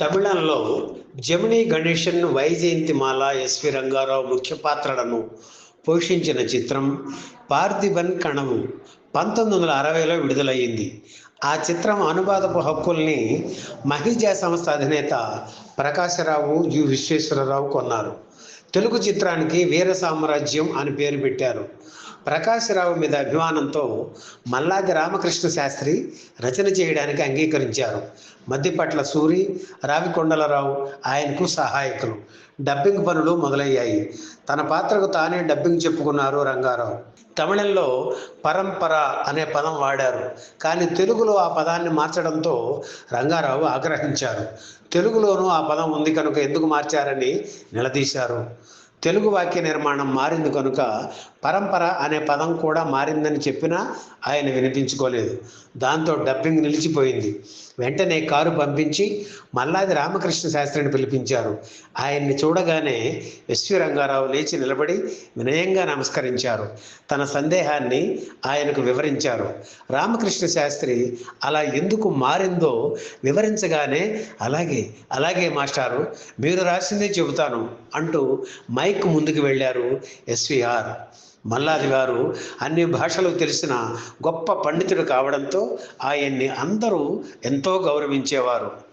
తమిళంలో జమినీ గణేశన్ వైజయంతిమాల ఎస్వి రంగారావు ముఖ్య పాత్రలను పోషించిన చిత్రం పార్థిబన్ కణము పంతొమ్మిది వందల అరవైలో విడుదలయ్యింది. ఆ చిత్రం అనువాదపు హక్కుల్ని మహిజా సంస్థ అధినేత ప్రకాశరావు యు విశ్వేశ్వరరావు కొన్నారు. తెలుగు చిత్రానికి వీర సామ్రాజ్యం అని పేరు పెట్టారు. ప్రకాశరావు మీద అభిమానంతో మల్లాది రామకృష్ణ శాస్త్రి రచన చేయడానికి అంగీకరించారు. మద్దిపట్ల సూరి రావికొండలరావు ఆయనకు సహాయకులు. డబ్బింగ్ పనులు మొదలయ్యాయి. తన పాత్రకు తానే డబ్బింగ్ చెప్పుకున్నారు రంగారావు. తమిళంలో పరంపర అనే పదం వాడారు. కానీ తెలుగులో ఆ పదాన్ని మార్చడంతో రంగారావు ఆగ్రహించారు. తెలుగులోనూ ఆ పదం ఉంది కనుక ఎందుకు మార్చారని నిలదీశారు. తెలుగు వాక్య నిర్మాణం మారింది కనుక పరంపర అనే పదం కూడా మారిందని చెప్పినా ఆయన వినిపించుకోలేదు. దాంతో డబ్బింగ్ నిలిచిపోయింది. వెంటనే కారు పంపించి మల్లాది రామకృష్ణ శాస్త్రిని పిలిపించారు. ఆయన్ని చూడగానే ఎస్వి రంగారావు లేచి నిలబడి వినయంగా నమస్కరించారు. తన సందేహాన్ని ఆయనకు వివరించారు. రామకృష్ణ శాస్త్రి అలా ఎందుకు మారిందో వివరించగానే అలాగే అలాగే మాస్టారు మీరు రాసిందే చెబుతాను అంటూ మైక్ ముందుకు వెళ్ళారు ఎస్విఆర్ మల్లాది గారు అన్ని భాషలు తెలిసిన గొప్ప పండితుడు కావడంతో ఆయన్ని అందరూ ఎంతో గౌరవించేవారు.